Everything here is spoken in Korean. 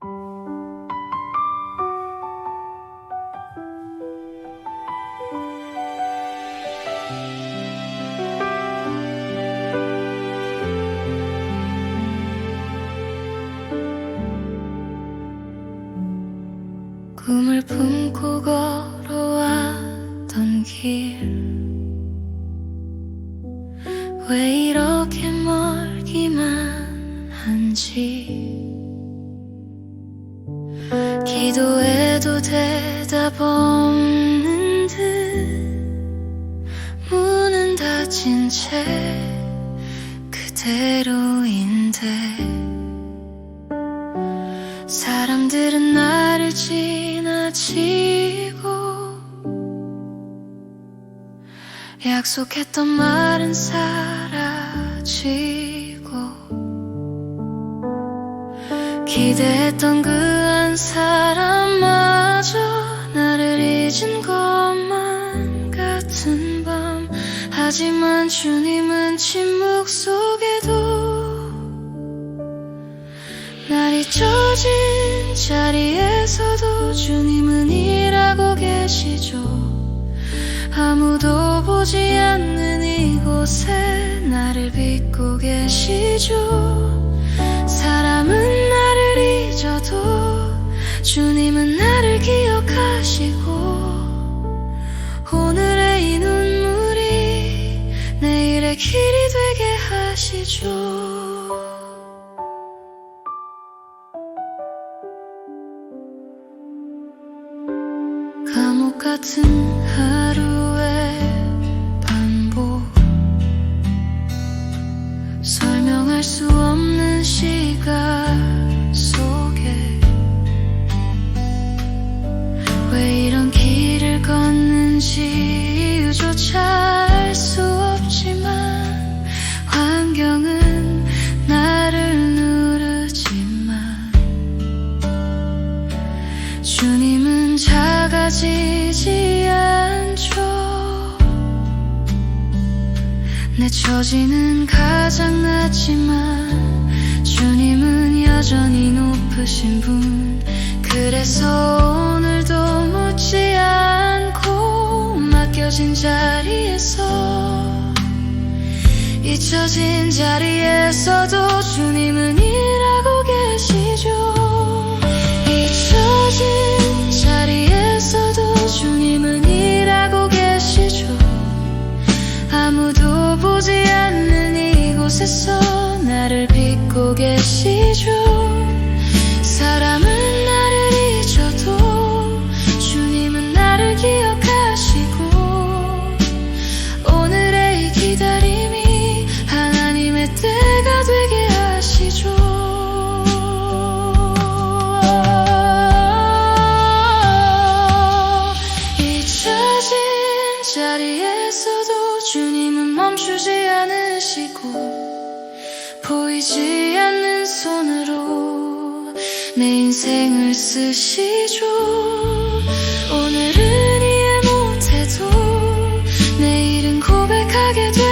꿈을 품고 걸어왔던 길. 왜 이렇게 멀기만 한지 기도해도 대답 없는 듯 문은 닫힌 채 그대로인데 사람들은 나를 지나치고 약속했던 말은 사라지고 기대했던 그한 사람마저 나를 잊은 것만 같은 밤. 하지만 주님은 침묵 속에도 날 잊혀진 자리에서도 주님은 일하고 계시죠. 아무도 보지 않는 이곳에 나를 믿고 계시죠 주님은 나를 기억하시고 오늘의 이 눈물이 내일의 길이 되게 하시죠. 감옥 같은 하루의 반복. 설명할 수 내 처지는 가장 낮지만 주님은 여전히 높으신 분. 그래서 오늘도 묻지 않고 맡겨진 자리에서 잊혀진 자리에서도 주님은 일하 주님은 멈추지 않으시고 보이지 않는 손으로 내 인생을 쓰시죠. 오늘은 이해 못해도 내일은 고백하게 돼.